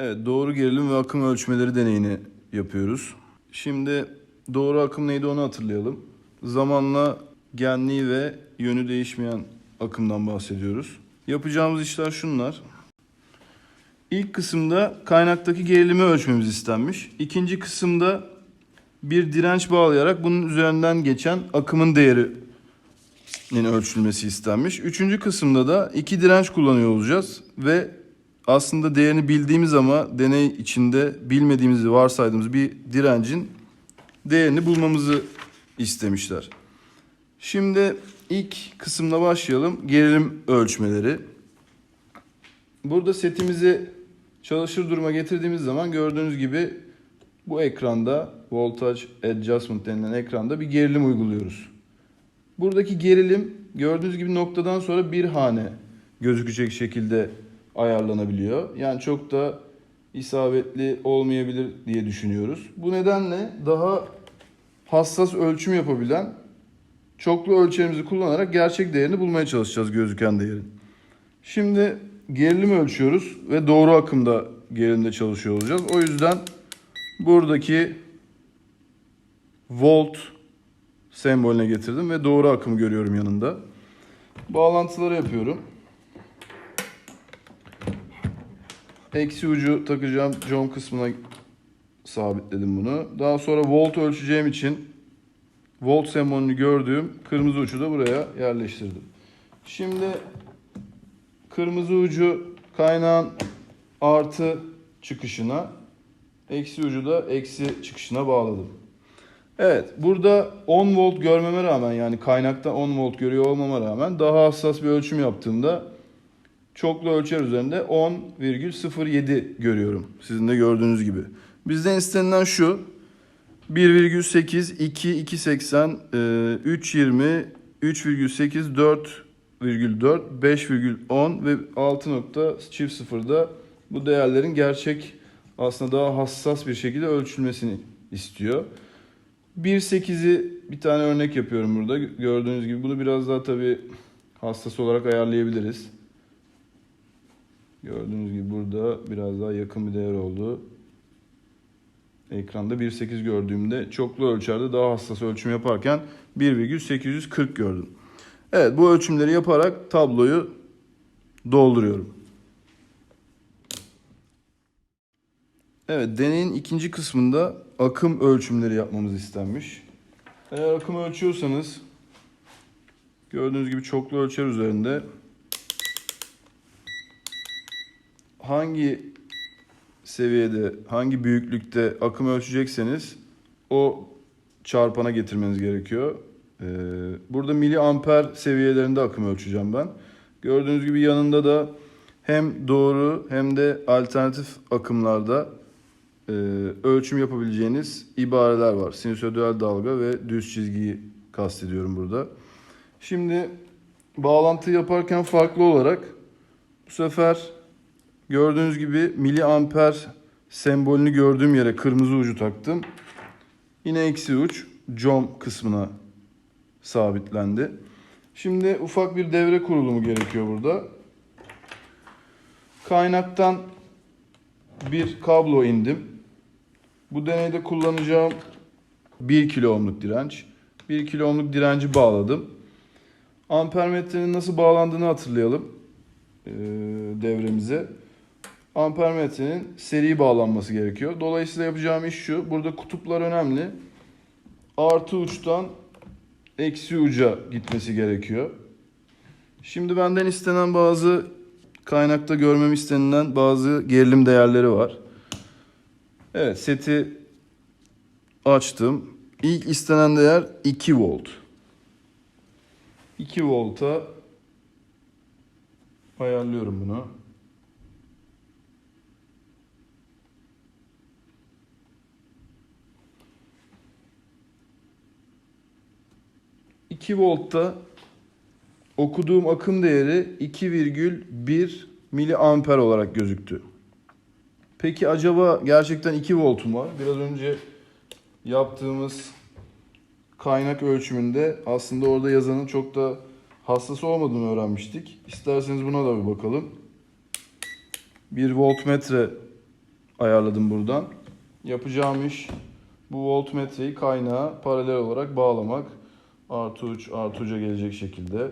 Evet doğru gerilim ve akım ölçmeleri deneyini yapıyoruz. Şimdi doğru akım neydi onu hatırlayalım. Zamanla genliği ve yönü değişmeyen akımdan bahsediyoruz. Yapacağımız işler şunlar. İlk kısımda kaynaktaki gerilimi ölçmemiz istenmiş. İkinci kısımda bir direnç bağlayarak bunun üzerinden geçen akımın değerinin ölçülmesi istenmiş. Üçüncü kısımda da iki direnç kullanıyor olacağız ve aslında değerini bildiğimiz ama deney içinde bilmediğimizi varsaydığımız bir direncin değerini bulmamızı istemişler. Şimdi ilk kısımla başlayalım. Gerilim ölçmeleri. Burada setimizi çalışır duruma getirdiğimiz zaman gördüğünüz gibi bu ekranda Voltage Adjustment denilen ekranda bir gerilim uyguluyoruz. Buradaki gerilim gördüğünüz gibi noktadan sonra bir hane gözükecek şekilde ayarlanabiliyor. Yani çok da isabetli olmayabilir diye düşünüyoruz. Bu nedenle daha hassas ölçüm yapabilen çoklu ölçerimizi kullanarak gerçek değerini bulmaya çalışacağız gözüken değerin. Şimdi gerilim ölçüyoruz ve doğru akımda gerilimde çalışıyor olacağız. O yüzden buradaki volt sembolüne getirdim ve doğru akımı görüyorum yanında. Bağlantıları yapıyorum. Eksi ucu takacağım com kısmına sabitledim bunu. Daha sonra volt ölçeceğim için volt sembolünü gördüğüm kırmızı ucu da buraya yerleştirdim. Şimdi kırmızı ucu kaynağın artı çıkışına, eksi ucu da eksi çıkışına bağladım. Evet, burada 10 volt görmeme rağmen yani kaynakta 10 volt görüyor olmama rağmen daha hassas bir ölçüm yaptığımda çoklu ölçer üzerinde 10,07 görüyorum. Sizin de gördüğünüz gibi. Bizden istenilen şu. 1,8, 2, 2,80, e, 3,20, 3,8, 4,4, 5,10 ve 6 nokta çift sıfırda bu değerlerin gerçek aslında daha hassas bir şekilde ölçülmesini istiyor. 1.8'i bir tane örnek yapıyorum burada. Gördüğünüz gibi bunu biraz daha tabii hassas olarak ayarlayabiliriz. Gördüğünüz gibi burada biraz daha yakın bir değer oldu. Ekranda 1.8 gördüğümde çoklu ölçerde daha hassas ölçüm yaparken 1,840 gördüm. Evet bu ölçümleri yaparak tabloyu dolduruyorum. Evet deneyin ikinci kısmında akım ölçümleri yapmamız istenmiş. Eğer akım ölçüyorsanız gördüğünüz gibi çoklu ölçer üzerinde hangi seviyede, hangi büyüklükte akım ölçecekseniz o çarpana getirmeniz gerekiyor. Ee, burada miliamper seviyelerinde akım ölçeceğim ben. Gördüğünüz gibi yanında da hem doğru hem de alternatif akımlarda e, ölçüm yapabileceğiniz ibareler var. Sinüsöidal dalga ve düz çizgiyi kastediyorum burada. Şimdi bağlantı yaparken farklı olarak bu sefer gördüğünüz gibi miliamper sembolünü gördüğüm yere kırmızı ucu taktım. Yine eksi uç com kısmına sabitlendi. Şimdi ufak bir devre kurulumu gerekiyor burada. Kaynaktan bir kablo indim. Bu deneyde kullanacağım 1 kilo ohmluk direnç. 1 kilo ohmluk direnci bağladım. Ampermetrenin nasıl bağlandığını hatırlayalım ee, devremize. Ampermetrenin seri bağlanması gerekiyor. Dolayısıyla yapacağım iş şu. Burada kutuplar önemli. Artı uçtan eksi uca gitmesi gerekiyor. Şimdi benden istenen bazı kaynakta görmem istenilen bazı gerilim değerleri var. Evet seti açtım. İlk istenen değer 2 volt. 2 volta ayarlıyorum bunu. ...2 voltta okuduğum akım değeri 2,1 miliamper olarak gözüktü. Peki acaba gerçekten 2 volt mu var? Biraz önce yaptığımız kaynak ölçümünde aslında orada yazanın çok da hassas olmadığını öğrenmiştik. İsterseniz buna da bir bakalım. Bir voltmetre ayarladım buradan. Yapacağım iş bu voltmetreyi kaynağa paralel olarak bağlamak. Artı uç artı uca gelecek şekilde.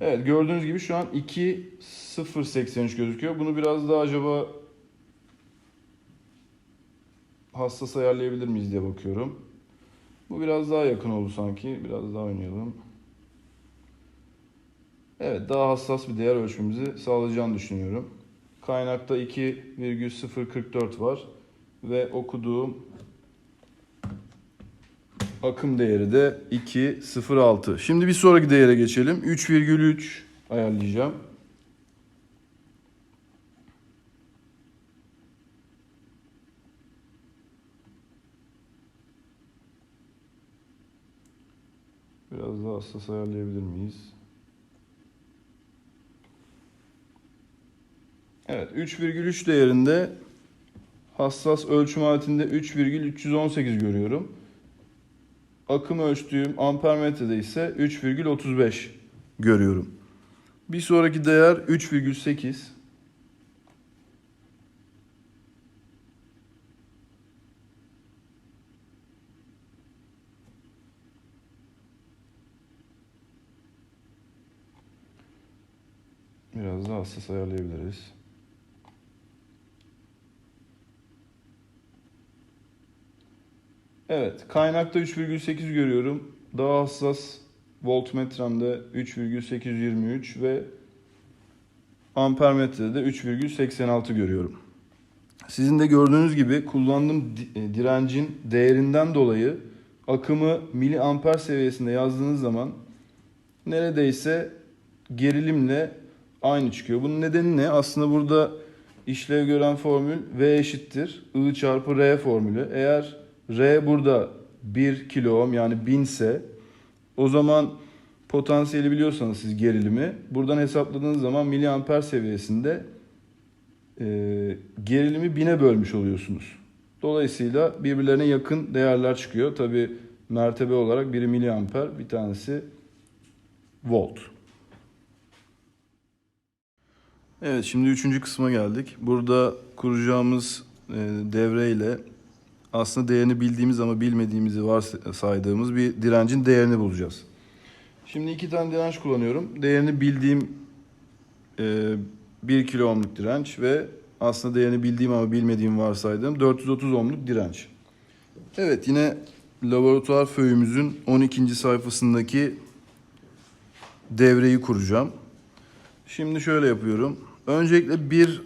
Evet gördüğünüz gibi şu an 2.083 gözüküyor. Bunu biraz daha acaba hassas ayarlayabilir miyiz diye bakıyorum. Bu biraz daha yakın oldu sanki. Biraz daha oynayalım. Evet daha hassas bir değer ölçmemizi sağlayacağını düşünüyorum. Kaynakta 2,044 var ve okuduğum akım değeri de 2,06. Şimdi bir sonraki değere geçelim. 3,3 ayarlayacağım. Biraz daha hassas ayarlayabilir miyiz? Evet 3,3 değerinde hassas ölçüm aletinde 3,318 görüyorum. Akım ölçtüğüm ampermetrede ise 3,35 görüyorum. Bir sonraki değer 3,8. Biraz daha hassas ayarlayabiliriz. Evet, kaynakta 3,8 görüyorum. Daha hassas voltmetremde 3,823 ve ampermetrede de 3,86 görüyorum. Sizin de gördüğünüz gibi kullandığım e, direncin değerinden dolayı akımı miliamper seviyesinde yazdığınız zaman neredeyse gerilimle aynı çıkıyor. Bunun nedeni ne? Aslında burada işlev gören formül V eşittir I çarpı R formülü. Eğer R burada 1 kilo ohm yani 1000 ise o zaman potansiyeli biliyorsanız siz gerilimi buradan hesapladığınız zaman miliamper seviyesinde e, gerilimi 1000'e bölmüş oluyorsunuz. Dolayısıyla birbirlerine yakın değerler çıkıyor. Tabi mertebe olarak biri miliamper bir tanesi volt. Evet şimdi üçüncü kısma geldik. Burada kuracağımız e, devreyle aslında değerini bildiğimiz ama bilmediğimizi varsaydığımız bir direncin değerini bulacağız. Şimdi iki tane direnç kullanıyorum. Değerini bildiğim e, 1 kilo ohmluk direnç ve aslında değerini bildiğim ama bilmediğim varsaydığım 430 ohmluk direnç. Evet yine laboratuvar föyümüzün 12. sayfasındaki devreyi kuracağım. Şimdi şöyle yapıyorum. Öncelikle 1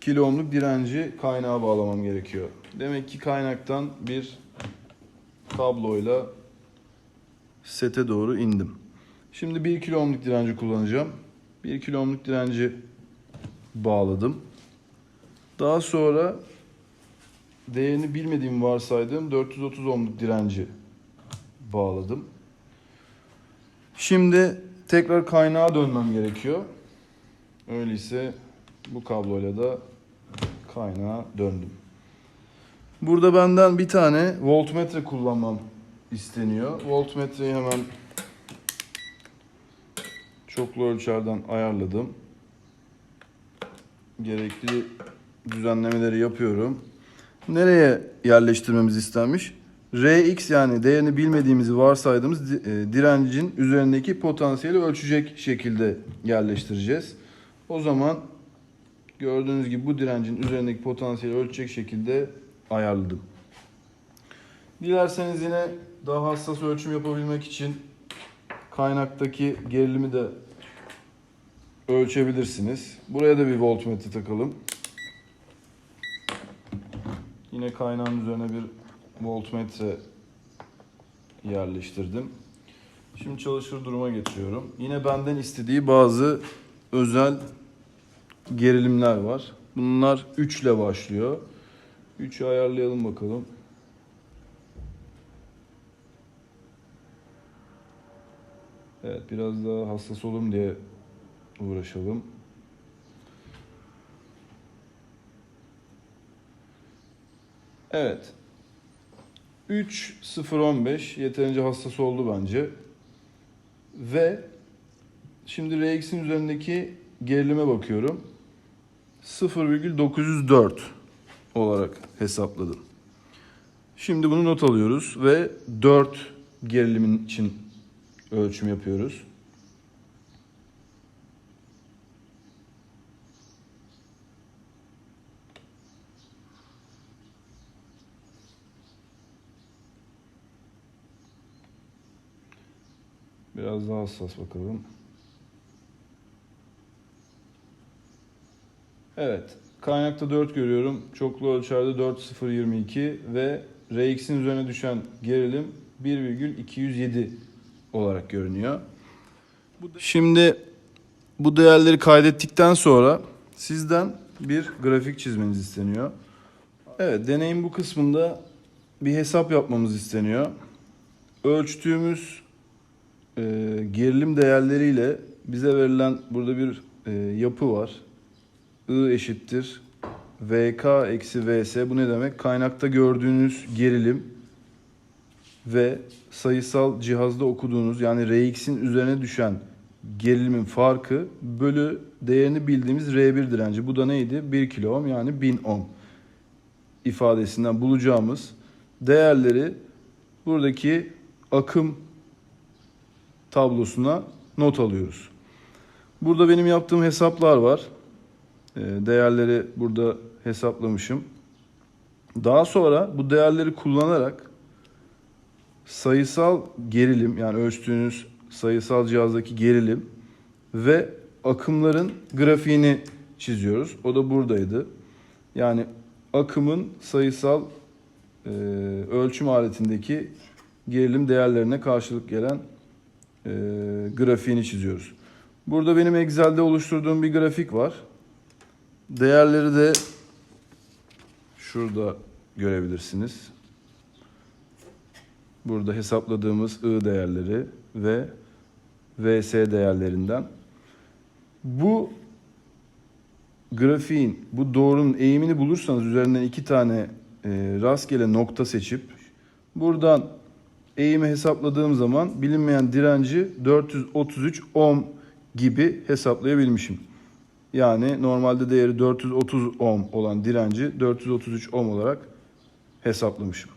kilo ohmluk direnci kaynağa bağlamam gerekiyor. Demek ki kaynaktan bir kabloyla sete doğru indim. Şimdi 1 kilo ohmluk direnci kullanacağım. 1 kilo ohmluk direnci bağladım. Daha sonra değerini bilmediğim varsaydığım 430 ohmluk direnci bağladım. Şimdi tekrar kaynağa dönmem gerekiyor. Öyleyse bu kabloyla da kaynağa döndüm. Burada benden bir tane voltmetre kullanmam isteniyor. Voltmetreyi hemen çoklu ölçerden ayarladım. Gerekli düzenlemeleri yapıyorum. Nereye yerleştirmemiz istenmiş? Rx yani değerini bilmediğimizi varsaydığımız e, direncin üzerindeki potansiyeli ölçecek şekilde yerleştireceğiz. O zaman gördüğünüz gibi bu direncin üzerindeki potansiyeli ölçecek şekilde ayarladım. Dilerseniz yine daha hassas ölçüm yapabilmek için kaynaktaki gerilimi de ölçebilirsiniz. Buraya da bir voltmetre takalım. Yine kaynağın üzerine bir voltmetre yerleştirdim. Şimdi çalışır duruma getiriyorum. Yine benden istediği bazı özel gerilimler var. Bunlar 3 ile başlıyor. 3'ü ayarlayalım bakalım. Evet biraz daha hassas olun diye uğraşalım. Evet. 3.015 yeterince hassas oldu bence. Ve şimdi RX'in üzerindeki gerilime bakıyorum. 0,904 olarak hesapladım. Şimdi bunu not alıyoruz ve 4 gerilimin için ölçüm yapıyoruz. Biraz daha hassas bakalım. Evet. Kaynakta 4 görüyorum. Çoklu ölçerde 4.022 ve Rx'in üzerine düşen gerilim 1,207 olarak görünüyor. Şimdi bu değerleri kaydettikten sonra sizden bir grafik çizmeniz isteniyor. Evet, deneyin bu kısmında bir hesap yapmamız isteniyor. Ölçtüğümüz e, gerilim değerleriyle bize verilen burada bir e, yapı var. I eşittir VK eksi VS. Bu ne demek? Kaynakta gördüğünüz gerilim ve sayısal cihazda okuduğunuz yani Rx'in üzerine düşen gerilimin farkı bölü değerini bildiğimiz R1 direnci. Bu da neydi? 1 kilo ohm yani 1000 ohm ifadesinden bulacağımız değerleri buradaki akım tablosuna not alıyoruz. Burada benim yaptığım hesaplar var. Ee, Değerleri burada hesaplamışım. Daha sonra bu değerleri kullanarak sayısal gerilim yani ölçtüğünüz sayısal cihazdaki gerilim ve akımların grafiğini çiziyoruz. O da buradaydı. Yani akımın sayısal e, ölçüm aletindeki gerilim değerlerine karşılık gelen e, grafiğini çiziyoruz. Burada benim Excel'de oluşturduğum bir grafik var. Değerleri de şurada görebilirsiniz. Burada hesapladığımız I değerleri ve VS değerlerinden. Bu grafiğin, bu doğrunun eğimini bulursanız üzerinden iki tane e, rastgele nokta seçip buradan eğimi hesapladığım zaman bilinmeyen direnci 433 ohm gibi hesaplayabilmişim. Yani normalde değeri 430 ohm olan direnci 433 ohm olarak hesaplamışım.